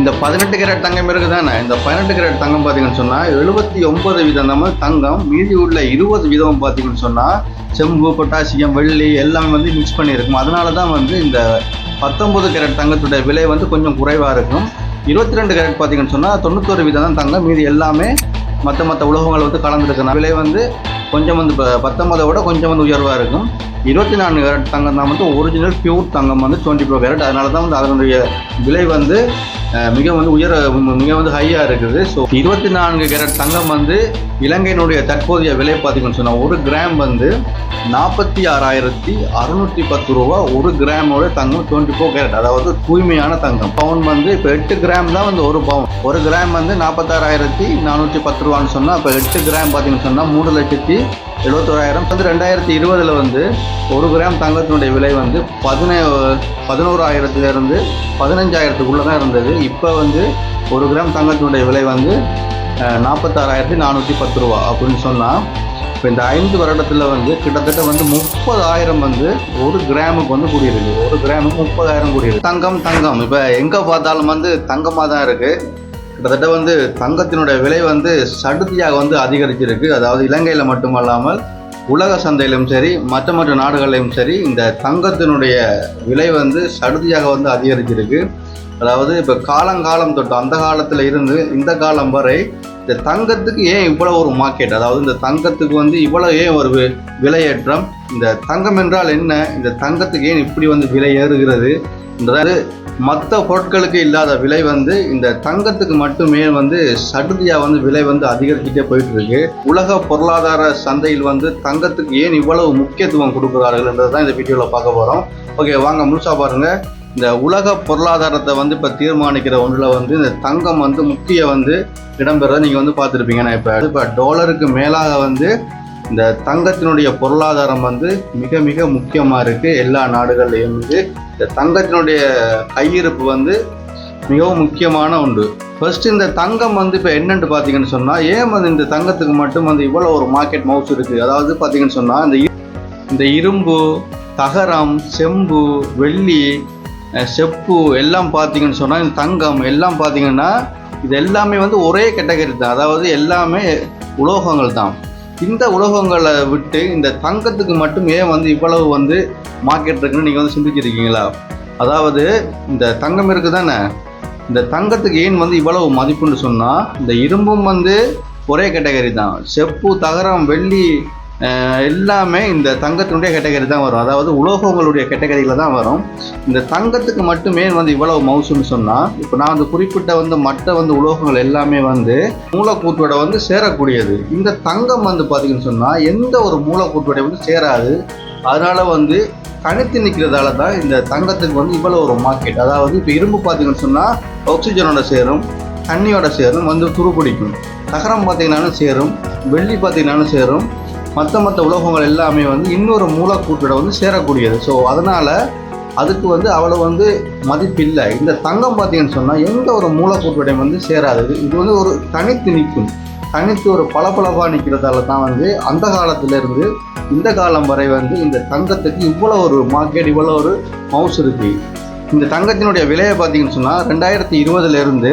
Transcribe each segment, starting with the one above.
இந்த பதினெட்டு கேரட் தங்கம் இருக்குதானே? இந்த பதினெட்டு கேரட் தங்கம் பார்த்தீங்கன்னு சொன்னால் எழுபத்தி ஒன்பது வீதம் நம்ம தங்கம் மீதி உள்ள இருபது வீதம் பார்த்தீங்கன்னு சொன்னால் செம்பு பொட்டாசியம் வெள்ளி எல்லாமே வந்து மிக்ஸ் பண்ணியிருக்கும். அதனால தான் வந்து இந்த பத்தொம்பது கேரட் தங்கத்துடைய விலை வந்து கொஞ்சம் குறைவாக இருக்கும். இருபத்தி ரெண்டு கேரட் பார்த்தீங்கன்னு சொன்னால் தொண்ணூத்தொரு வீதம் தான் தங்கம். மீதி எல்லாமே மற்ற மற்ற உலோகங்கள் வந்து கலந்துருக்கு விலை வந்து கொஞ்சம் வந்து இப்போ பத்தொன்பதை விட கொஞ்சம் வந்து உயர்வாக இருக்கும். இருபத்தி நான்கு கேரட் தங்கம் தான் வந்து ஒரிஜினல் பியூர் தங்கம் வந்து டுவெண்ட்டி ஃபோர் கேரட் அதனால தான் வந்து அதனுடைய விலை வந்து மிக வந்து உயர மிக வந்து ஹையாக இருக்குது. ஸோ இருபத்தி நான்கு கேரட் தங்கம் வந்து இலங்கையினுடைய தற்போதைய விலை பார்த்தீங்கன்னு சொன்னால் ஒரு கிராம் வந்து நாற்பத்தி ஆறாயிரத்தி அறுநூற்றி பத்து ரூபா. ஒரு கிராமோட தங்கம் டுவெண்ட்டி ஃபோர் கேரட் அதாவது தூய்மையான தங்கம். பவுன் வந்து இப்போ எட்டு கிராம் தான் வந்து ஒரு பவுன். ஒரு கிராம் வந்து நாற்பத்தாறாயிரத்தி நானூற்றி பத்து ரூபான்னு சொன்னால் இப்போ எட்டு கிராம் பார்த்தீங்கன்னு சொன்னால் மூணு லட்சத்தி எழுபத்தோராயிரம் வந்து ரெண்டாயிரத்தி இருபதில் வந்து ஒரு கிராம் தங்கத்தினுடைய விலை வந்து பதினே பதினோராயிரத்துலேருந்து பதினஞ்சாயிரத்துக்குள்ளே தான் இருந்தது. இப்போ வந்து ஒரு கிராம் தங்கத்தினுடைய விலை வந்து நாற்பத்தாறாயிரத்தி நானூற்றி பத்து ரூபா அப்படின்னு சொன்னால் இப்போ இந்த ஐந்து வருடத்தில் வந்து கிட்டத்தட்ட வந்து முப்பதாயிரம் வந்து ஒரு கிராமுக்கு வந்து கூடியிருக்கு. ஒரு கிராமுக்கு முப்பதாயிரம் கூடியிருக்கு. தங்கம் தங்கம். இப்போ எங்கே பார்த்தாலும் வந்து தங்கமாக தான் இருக்குது கிட்டத்தட்ட வந்து தங்கத்தினுடைய விலை வந்து சடுதியாக வந்து அதிகரிச்சிருக்கு. அதாவது இலங்கையில் மட்டுமல்லாமல் உலக சந்தையிலும் சரி மற்ற மற்ற நாடுகளிலும் சரி இந்த தங்கத்தினுடைய விலை வந்து சடுதியாக வந்து அதிகரிச்சிருக்கு. அதாவது இப்போ காலங்காலம் தொட்டு அந்த காலத்தில் இருந்து இந்த காலம் வரை இந்த தங்கத்துக்கு ஏன் இவ்வளோ ஒரு மார்க்கெட் அதாவது இந்த தங்கத்துக்கு வந்து இவ்வளோ ஏன் ஒரு விலையேற்றம்? இந்த தங்கம் என்றால் என்ன? இந்த தங்கத்துக்கு ஏன் இப்படி வந்து விலை ஏறுகிறது? மற்ற பொருட்களுக்கு இல்லாத விலை வந்து இந்த தங்கத்துக்கு மட்டுமே வந்து சடுதியாக வந்து விலை வந்து அதிகரிச்சுட்டே போயிட்டு இருக்கு உலக பொருளாதார சந்தையில் வந்து தங்கத்துக்கு ஏன் இவ்வளவு முக்கியத்துவம் கொடுக்குறார்கள் தான் இந்த வீடியோவில் பார்க்க போகிறோம் ஓகே வாங்க முழுசாக பாருங்க. இந்த உலக பொருளாதாரத்தை வந்து இப்போ தீர்மானிக்கிற ஒன்றில் வந்து இந்த தங்கம் வந்து முக்கிய வந்து இடம்பெறதை நீங்கள் வந்து பார்த்துருப்பீங்க. நான் இப்போ இப்போ டாலருக்கு மேலாக வந்து இந்த தங்கத்தினுடைய பொருளாதாரம் வந்து மிக மிக முக்கியமாக இருக்குது எல்லா நாடுகள்லையும் வந்து இந்த தங்கத்தினுடைய கையிருப்பு வந்து மிகவும் முக்கியமான ஒன்று. ஃபர்ஸ்ட் இந்த தங்கம் வந்து இப்போ என்னன்னு பார்த்தீங்கன்னு சொன்னால் ஏன் வந்து இந்த தங்கத்துக்கு மட்டும் வந்து இவ்வளோ ஒரு மார்க்கெட் மவுஸ் இருக்குது அதாவது பார்த்தீங்கன்னு சொன்னால் இந்த இந்த இரும்பு தகரம் செம்பு வெள்ளி செப்பு எல்லாம் பார்த்தீங்கன்னு சொன்னால் இந்த தங்கம் எல்லாம் பார்த்தீங்கன்னா இது எல்லாமே வந்து ஒரே கேட்டகரி தான். அதாவது எல்லாமே உலோகங்கள் தான். இந்த உலோகங்களை விட்டு இந்த தங்கத்துக்கு மட்டும் ஏன் வந்து இவ்வளவு வந்து மார்க்கெட் இருக்குன்னு நீங்கள் வந்து சிந்திச்சிருக்கீங்களா? அதாவது இந்த தங்கம் இருக்குது தானே இந்த தங்கத்துக்கு ஏன் வந்து இவ்வளவு மதிப்புன்னு சொன்னால் இந்த இரும்பும் வந்து ஒரே கேட்டகரி தான். செப்பு தகரம் வெள்ளி எல்லாமே இந்த தங்கத்தினுடைய கேட்டகரி தான் வரும். அதாவது உலோகங்களுடைய கேட்டகரியில் தான் வரும். இந்த தங்கத்துக்கு மட்டுமே வந்து இவ்வளவு மவுசுன்னு சொன்னால் இப்போ நான் வந்து குறிப்பிட்ட வந்து மற்ற வந்து உலோகங்கள் எல்லாமே வந்து மூலக்கூற்றோட வந்து சேரக்கூடியது. இந்த தங்கம் வந்து பார்த்தீங்கன்னு சொன்னால் எந்த ஒரு மூலக்கூற்றோட வந்து சேராது. அதனால் வந்து கணித்து நிற்கிறதால தான் இந்த தங்கத்துக்கு வந்து இவ்வளோ ஒரு மார்க்கெட் அதாவது இப்போ இரும்பு பார்த்தீங்கன்னு சொன்னால் ஆக்சிஜனோட சேரும் தண்ணியோட சேரும் வந்து துருப்பிடிக்கும். தகரம் பார்த்தீங்கன்னாலும் சேரும் வெள்ளி பார்த்தீங்கன்னாலும் சேரும் மற்ற மற்ற உலோகங்கள் எல்லாமே வந்து இன்னொரு மூலக்கூட்டோட வந்து சேரக்கூடியது. ஸோ அதனால் அதுக்கு வந்து அவ்வளோ வந்து மதிப்பு இல்லை இந்த தங்கம் பார்த்தீங்கன்னு சொன்னால் எந்த ஒரு மூலக்கூட்டுடையும் வந்து சேராது. இது- வந்து ஒரு தனித்து நிற்கும். தனித்து ஒரு பளபளப்பாக நிற்கிறதால தான் வந்து அந்த காலத்திலேருந்து இந்த காலம் வரை வந்து இந்த தங்கத்துக்கு இவ்வளோ ஒரு மார்க்கெட் இவ்வளோ ஒரு மவுஸ் இருக்குது இந்த தங்கத்தினுடைய விலையை பார்த்தீங்கன்னு சொன்னால் ரெண்டாயிரத்தி இருபதுலேருந்து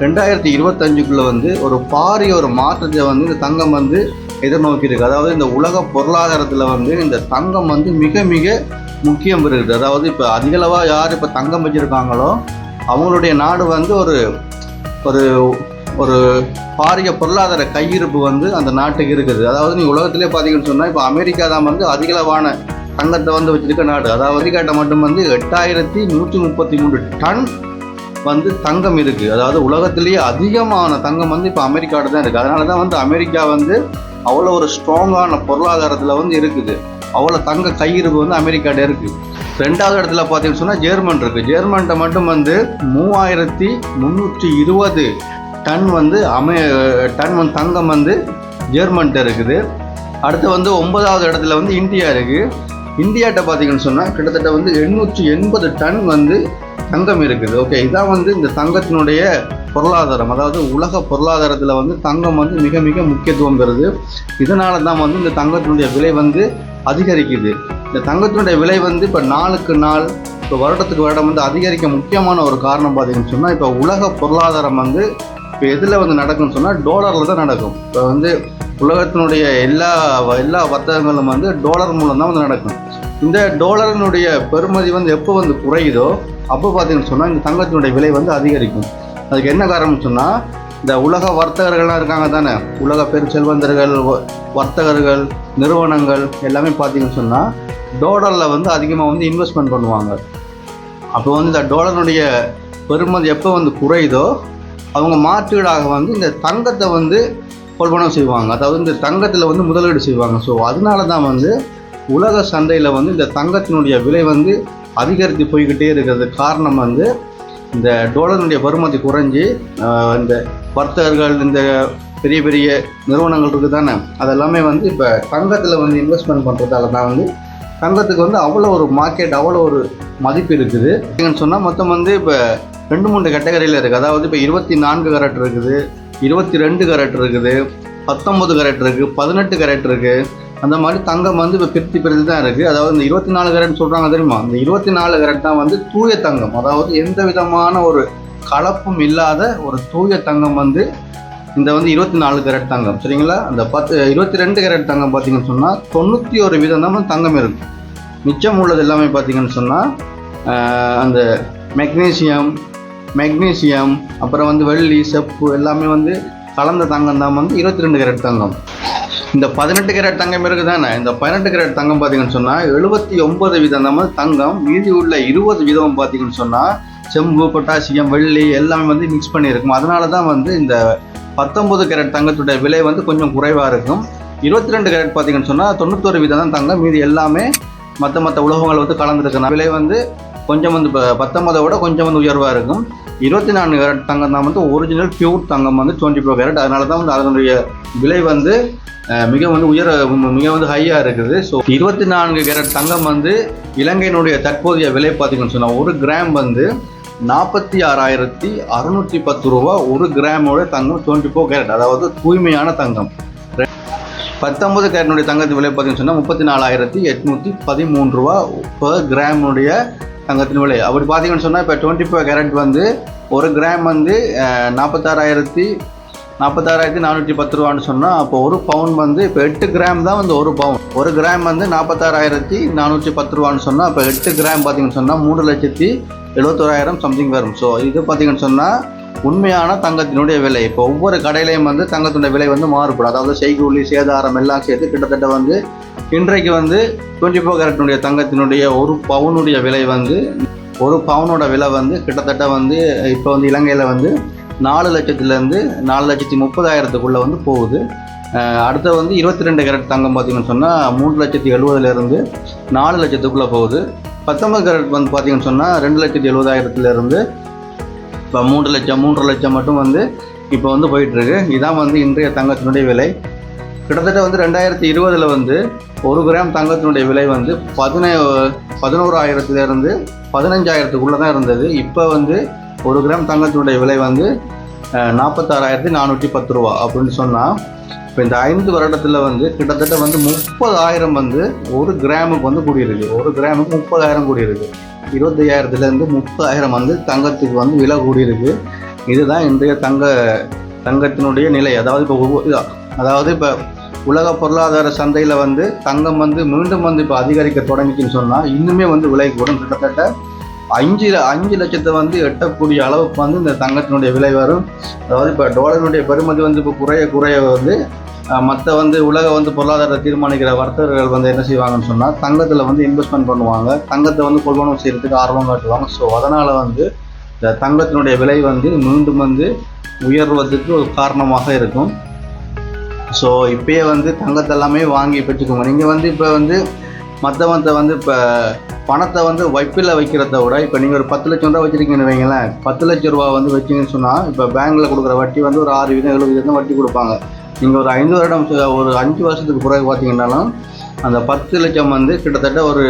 ரெண்டாயிரத்தி இருபத்தஞ்சுக்குள்ளே வந்து ஒரு பாரிய ஒரு மாற்றத்தை வந்து இந்த தங்கம் வந்து எதிர்நோக்கி இருக்கு அதாவது இந்த உலக பொருளாதாரத்தில் வந்து இந்த தங்கம் வந்து மிக மிக முக்கியம் இருக்குது. அதாவது இப்போ அதிகளவாக யார் இப்போ தங்கம் வச்சுருக்காங்களோ அவங்களுடைய நாடு வந்து ஒரு ஒரு ஒரு பாரிய பொருளாதார கையிருப்பு வந்து அந்த நாட்டுக்கு இருக்குது. அதாவது நீ உலகத்திலே பார்த்தீங்கன்னு சொன்னால் இப்போ அமெரிக்கா தான் வந்து அதிகளவான தங்கத்தை வந்து வச்சுருக்க நாடு. அதாவது அமெரிக்காட்ட மட்டும் வந்து எட்டாயிரத்தி நூற்றி முப்பத்தி மூணு டன் வந்து தங்கம் இருக்குது அதாவது உலகத்திலேயே அதிகமான தங்கம் வந்து இப்போ அமெரிக்காட்ட தான் இருக்குது அதனால தான் வந்து அமெரிக்கா வந்து அவ்வளோ ஒரு ஸ்ட்ராங்கான பொருளாதாரத்தில் வந்து இருக்குது. அவ்வளோ தங்க கையிருப்பு வந்து அமெரிக்காட்ட இருக்குது ரெண்டாவது இடத்துல பார்த்தீங்கன்னு சொன்னால் ஜெர்மன் இருக்குது ஜெர்மன்கிட்ட மட்டும் வந்து மூவாயிரத்தி முந்நூற்றி இருபது டன் வந்து அமே டன் வந்து தங்கம் வந்து ஜெர்மன்கிட்ட இருக்குது. அடுத்து வந்து ஒன்பதாவது இடத்துல வந்து இந்தியா இருக்குது இந்தியாட்ட பார்த்தீங்கன்னு சொன்னால் கிட்டத்தட்ட வந்து எண்ணூற்றி எண்பது டன் வந்து தங்கம் இருக்குது. ஓகே இதான் வந்து இந்த தங்கத்தினுடைய பொருளாதாரம் அதாவது உலக பொருளாதாரத்தில் வந்து தங்கம் வந்து மிக மிக முக்கியத்துவம் பெறுது. இதனால தான் வந்து இந்த தங்கத்தினுடைய விலை வந்து அதிகரிக்குது. இந்த தங்கத்தினுடைய விலை வந்து இப்போ நாளுக்கு நாள் இப்போ வருடத்துக்கு வருடம் வந்து அதிகரிக்க முக்கியமான ஒரு காரணம் பார்த்தீங்கன்னு சொன்னால் இப்போ உலக பொருளாதாரம் வந்து இப்போ எதில் வந்து நடக்கும்னு சொன்னால் டோலரில் தான் நடக்கும். இப்போ வந்து உலகத்தினுடைய எல்லா எல்லா வர்த்தகங்களும் வந்து டோலர் மூலம் தான் வந்து நடக்கும். இந்த டோலரினுடைய பெறுமதி வந்து எப்போ வந்து குறையுதோ அப்போ பார்த்தீங்கன்னு சொன்னால் இந்த தங்கத்தினுடைய விலை வந்து அதிகரிக்கும். அதுக்கு என்ன காரணம்னு சொன்னால் இந்த உலக வர்த்தகர்கள்லாம் இருக்காங்க தானே. உலக பெருஞ்செல்வந்தர்கள் வ- வர்த்தகர்கள் நிறுவனங்கள் எல்லாமே பார்த்தீங்கன்னு சொன்னால் டோலரில் வந்து அதிகமாக வந்து இன்வெஸ்ட்மெண்ட் பண்ணுவாங்க. அப்போ வந்து இந்த டோலருடைய பெருமதி எப்போ வந்து குறையுதோ அவங்க மாற்றீடாக வந்து இந்த தங்கத்தை வந்து கொள்வனம் செய்வாங்க. அதாவது இந்த தங்கத்தில் வந்து முதலீடு செய்வாங்க. ஸோ அதனால தான் வந்து உலக சந்தையில் வந்து இந்த தங்கத்தினுடைய விலை வந்து அதிகரித்து போய்கிட்டே இருக்கிறது. காரணம் வந்து இந்த டோலருடைய வருமதி குறைஞ்சி இந்த வர்த்தகர்கள் இந்த பெரிய பெரிய நிறுவனங்கள் இருக்குது தானே அதெல்லாமே வந்து இப்போ தங்கத்தில் வந்து இன்வெஸ்ட்மெண்ட் பண்ணுறதால தான் வந்து தங்கத்துக்கு வந்து அவ்வளோ ஒரு மார்க்கெட் அவ்வளோ ஒரு மதிப்பு இருக்குது. என்னன்னு சொன்னால் மொத்தம் வந்து இப்போ ரெண்டு மூணு கேட்டகரியில் இருக்குது அதாவது இப்போ இருபத்தி நான்கு கரெக்ட் இருக்குது இருபத்தி ரெண்டு கரெக்ட் இருக்குது பத்தொம்பது கரெக்ட் இருக்குது பதினெட்டு கரெக்ட் இருக்குது அந்த மாதிரி தங்கம் வந்து இப்போ பிரித்து பிரித்து தான் இருக்குது அதாவது இந்த இருபத்தி நாலு கரட் சொல்கிறாங்க தெரியுமா? இந்த இருபத்தி நாலு கரட் தான் வந்து தூய தங்கம். அதாவது எந்த விதமான ஒரு கலப்பும் இல்லாத ஒரு தூய தங்கம் வந்து இந்த வந்து இருபத்தி நாலு கேரட் தங்கம். சரிங்களா? அந்த பத்து இருபத்தி ரெண்டு கேரட் தங்கம் பார்த்தீங்கன்னு சொன்னால் தொண்ணூற்றி ஒரு விதம் தான் வந்து தங்கம் இருக்கும் மிச்சம் உள்ளது எல்லாமே பார்த்தீங்கன்னு சொன்னால் அந்த மெக்னீசியம் மெக்னீசியம் அப்புறம் வந்து வெள்ளி செப்பு எல்லாமே வந்து கலந்த தங்கம் தான் வந்து இருபத்தி ரெண்டு கேரட் தங்கம். இந்த பதினெட்டு கேரட் தங்கம் இருக்குது தானே இந்த பதினெட்டு கேரட் தங்கம் பார்த்தீங்கன்னு சொன்னால் எழுபத்தி ஒன்பது வீதம் தங்கம் மீதி உள்ள இருபது வீதம் பார்த்தீங்கன்னு சொன்னால் செம்பு பொட்டாசியம் வெள்ளி எல்லாமே வந்து மிக்ஸ் பண்ணியிருக்கும். அதனால தான் வந்து இந்த பத்தொம்பது கேரட் தங்கத்துடைய விலை வந்து கொஞ்சம் குறைவாக இருக்கும். இருபத்தி ரெண்டு கேரட் பார்த்தீங்கன்னு சொன்னால் தொண்ணூத்தொரு வீதம் தான் தங்கம். மீதி எல்லாமே மற்ற மற்ற உலகங்கள் வந்து கலந்துருக்கணும் விலை வந்து கொஞ்சம் வந்து இப்போ பத்தொன்பதை விட கொஞ்சம் வந்து உயர்வாக இருக்கும். இருபத்தி நான்கு கேரட் தங்கம் தான் வந்து ஒரிஜினல் பியூர் தங்கம் வந்து டுவெண்ட்டி ஃபோர் கேரட். அதனால தான் வந்து அதனுடைய விலை வந்து மிக வந்து உயர மிக வந்து ஹையாக இருக்குது. ஸோ இருபத்தி நான்கு கேரட் தங்கம் வந்து இலங்கையினுடைய தற்போதைய விலை பார்த்தீங்கன்னு சொன்னால் ஒரு கிராம் வந்து நாற்பத்தி ஆறாயிரத்தி அறுநூற்றி பத்து ரூபா. ஒரு கிராமோட தங்கம் டுவெண்ட்டி ஃபோர் கேரட் அதாவது தூய்மையான தங்கம். பத்தொன்பது கேரட்னுடைய தங்கத்தின் விலை பார்த்தீங்கன்னு சொன்னால் முப்பத்தி நாலாயிரத்தி எட்நூற்றி பதிமூன்று ரூபா per கிராமுடைய தங்கத்தின் விலை. அப்படி பார்த்தீங்கன்னு சொன்னால் இப்போ டுவெண்ட்டி ஃபோர் கேரட் வந்து ஒரு கிராம் வந்து நாற்பத்தாறாயிரத்தி நாற்பத்தாறாயிரத்தி நானூற்றி பத்து ரூபான்னு சொன்னால் அப்போ ஒரு பவுன் வந்து இப்போ எட்டு கிராம் தான் வந்து ஒரு பவுன் ஒரு கிராம் வந்து நாற்பத்தாறாயிரத்தி நானூற்றி பத்து ரூபான்னு சொன்னால் இப்போ எட்டு கிராம் பார்த்தீங்கன்னு சொன்னால் மூணு லட்சத்தி எழுபத்தோராயிரம் சம்திங் வரும். ஸோ இது பார்த்தீங்கன்னு சொன்னால் உண்மையான தங்கத்தினுடைய விலை. இப்போ ஒவ்வொரு கடையிலையும் வந்து தங்கத்தினுடைய விலை வந்து மாறுபடும். அதாவது செய்கூலி சேதாரம் எல்லாம் சேர்த்து கிட்டத்தட்ட வந்து இன்றைக்கு வந்து டுவெண்ட்டி ஃபோர் கேரட்டினுடைய தங்கத்தினுடைய ஒரு பவுனுடைய விலை வந்து ஒரு பவுனோட விலை வந்து கிட்டத்தட்ட வந்து இப்போ வந்து இலங்கையில் வந்து நாலு லட்சத்துலேருந்து நாலு லட்சத்தி முப்பதாயிரத்துக்குள்ளே வந்து போகுது. அடுத்து வந்து இருபத்தி ரெண்டு கேரட் தங்கம் பார்த்தீங்கன்னு சொன்னால் மூணு லட்சத்தி எழுபதுலேருந்து நாலு லட்சத்துக்குள்ளே போகுது. பத்தொன்பது கேரட் வந்து பார்த்தீங்கன்னு சொன்னால் ரெண்டு லட்சத்தி எழுபதாயிரத்துலேருந்து இப்போ மூன்று லட்சம் மூன்று லட்சம் மட்டும் வந்து இப்போ வந்து போயிட்டுருக்கு. இதான் வந்து இன்றைய தங்கத்தினுடைய விலை. கிட்டத்தட்ட வந்து ரெண்டாயிரத்தி இருபதில் வந்து ஒரு கிராம் தங்கத்தினுடைய விலை வந்து பதினே பதினோராயிரத்துலேருந்து பதினஞ்சாயிரத்துக்குள்ளே தான் இருந்தது. இப்போ வந்து ஒரு கிராம் தங்கத்தினுடைய விலை வந்து நாற்பத்தாறாயிரத்தி நானூற்றி பத்து ரூபா அப்படின்னு சொன்னால் இப்போ இந்த ஐந்து வருடத்தில் வந்து கிட்டத்தட்ட வந்து முப்பதாயிரம் வந்து ஒரு கிராமுக்கு வந்து கூடியிருக்கு. ஒரு கிராமுக்கு முப்பதாயிரம் கூடியிருக்கு. இருபத்தையாயிரத்துலேருந்து முப்பதாயிரம் வந்து தங்கத்துக்கு வந்து விலை கூடியிருக்கு. இதுதான் இன்றைய தங்க தங்கத்தினுடைய நிலை. அதாவது இப்போ அதாவது இப்போ உலக பொருளாதார சந்தையில் வந்து தங்கம் வந்து மீண்டும் வந்து இப்போ அதிகரிக்க தொடங்கிச்சுன்னு சொன்னால் இன்னுமே வந்து விலை கூடும். கிட்டத்தட்ட அஞ்சு அஞ்சு லட்சத்தை வந்து எட்டக்கூடிய அளவுக்கு வந்து இந்த தங்கத்தினுடைய விலை வரும். அதாவது இப்போ டாலரினுடைய பெருமதி வந்து இப்போ குறைய குறைய வந்து மற்ற வந்து உலக வந்து பொருளாதாரத்தை தீர்மானிக்கிற வர்த்தகர்கள் வந்து என்ன செய்வாங்கன்னு சொன்னால் தங்கத்தில் வந்து இன்வெஸ்ட்மெண்ட் பண்ணுவாங்க. தங்கத்தை வந்து கொள்வனம் செய்கிறதுக்கு ஆர்வம் காட்டுவாங்க. ஸோ அதனால் வந்து இந்த தங்கத்தினுடைய விலை வந்து மீண்டும் வந்து உயர்வதற்கு ஒரு காரணமாக இருக்கும். ஸோ இப்போயே வந்து தங்கத்தை எல்லாமே வாங்கி பெற்றுக்கோங்க. நீங்கள் வந்து இப்போ வந்து மற்ற மற்ற வந்து இப்போ பணத்தை வந்து வைப்பில் வைக்கிறத விட இப்போ நீங்கள் ஒரு பத்து லட்சம் ரூபா வச்சுருக்கீங்கன்னு வைங்களேன் பத்து லட்ச ரூபா வந்து வச்சிங்கன்னு சொன்னால் இப்போ பேங்க்கில் கொடுக்குற வட்டி வந்து ஒரு ஆறு வீதம் ஏழு வீதம் வட்டி கொடுப்பாங்க. நீங்கள் ஒரு ஐந்து வருடம் ஒரு அஞ்சு வருஷத்துக்கு பிறகு பார்த்தீங்கன்னாலும் அந்த பத்து லட்சம் வந்து கிட்டத்தட்ட ஒரு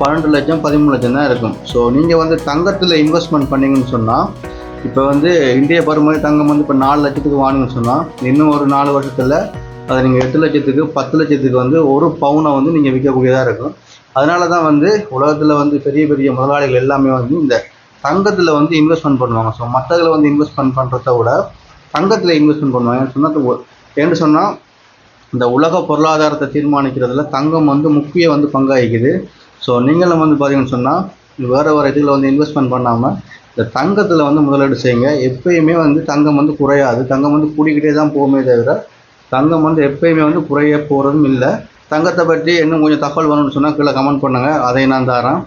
பன்னெண்டு லட்சம் பதிமூணு லட்சம் தான் இருக்கும். ஸோ நீங்கள் வந்து தங்கத்தில் இன்வெஸ்ட்மெண்ட் பண்ணீங்கன்னு சொன்னால் இப்போ வந்து இந்திய பருமதி தங்கம் வந்து இப்போ நாலு லட்சத்துக்கு வாங்குன்னு சொன்னால் இன்னும் ஒரு நாலு வருஷத்தில் அதை நீங்கள் எட்டு லட்சத்துக்கு பத்து லட்சத்துக்கு வந்து ஒரு பவுனை வந்து நீங்கள் விற்கக்கூடியதாக இருக்கும். அதனால தான் வந்து உலகத்தில் வந்து பெரிய பெரிய முதலாளிகள் எல்லாமே வந்து இந்த தங்கத்தில் வந்து இன்வெஸ்ட்மெண்ட் பண்ணுவாங்க. ஸோ மற்றதில் வந்து இன்வெஸ்ட்மெண்ட் பண்ணுறத விட தங்கத்தில் இன்வெஸ்ட்மெண்ட் பண்ணுவாங்க. சொன்னது சொன்னால் ஏன்னு சொன்னால் இந்த உலக பொருளாதாரத்தை தீர்மானிக்கிறதுல தங்கம் வந்து முக்கிய வந்து பங்காகிக்குது. ஸோ நீங்களும் வந்து பார்த்தீங்கன்னு சொன்னால் வேறு வேறு இதில் வந்து இன்வெஸ்ட்மெண்ட் பண்ணாமல் இந்த தங்கத்தில் வந்து முதலீடு செய்யுங்க. எப்பயுமே வந்து தங்கம் வந்து குறையாது. தங்கம் வந்து கூடிக்கிட்டே தான் போகுமே தவிர தங்கம் வந்து எப்பயுமே வந்து குறைய போகிறதும் இல்லை. தங்கத்தை பற்றி இன்னும் கொஞ்சம் தகவல் வேணும்னு சொன்னால் கீழே கமெண்ட் பண்ணுங்கள் அதை நான் தரேன்.